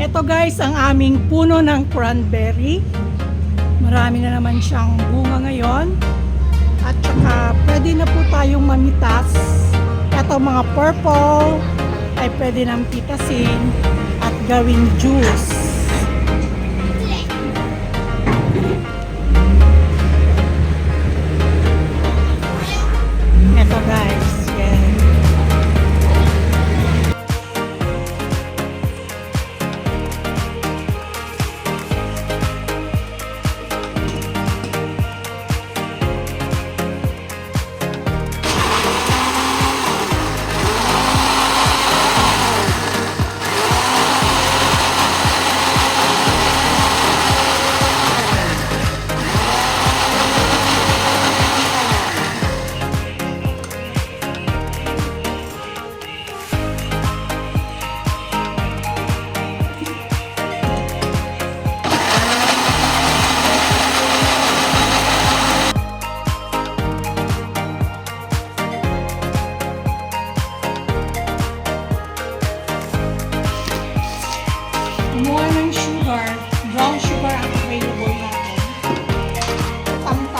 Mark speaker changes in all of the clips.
Speaker 1: Ito guys, ang aming puno ng cranberry. Marami na naman siyang bunga ngayon. At saka pwede na po tayong mamitas. Ito mga purple ay pwede nang pitasin at gawing juice.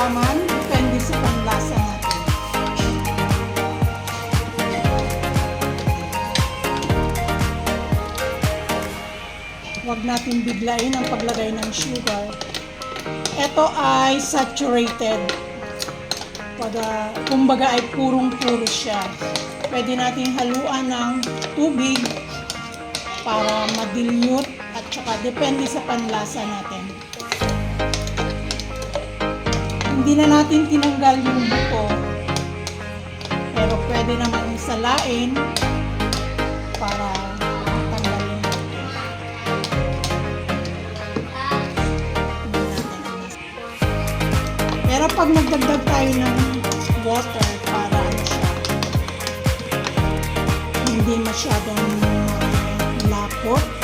Speaker 1: Tamtaman, depende sa panlasa natin. Huwag natin biglain ang paglagay ng sugar. Ito ay saturated. Para, kumbaga ay purong-puro siya. Pwede nating haluan ng tubig para ma-dilute at saka depende sa panlasa natin. Hindi na natin tinanggal yung buko. Pero pwede naman salain para tanggalin. Pero pag nagdagdag tayo ng water para ano siya, hindi masyadong lapot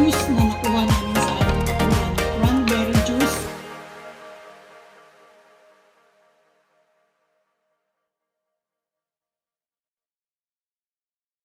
Speaker 1: вкусно.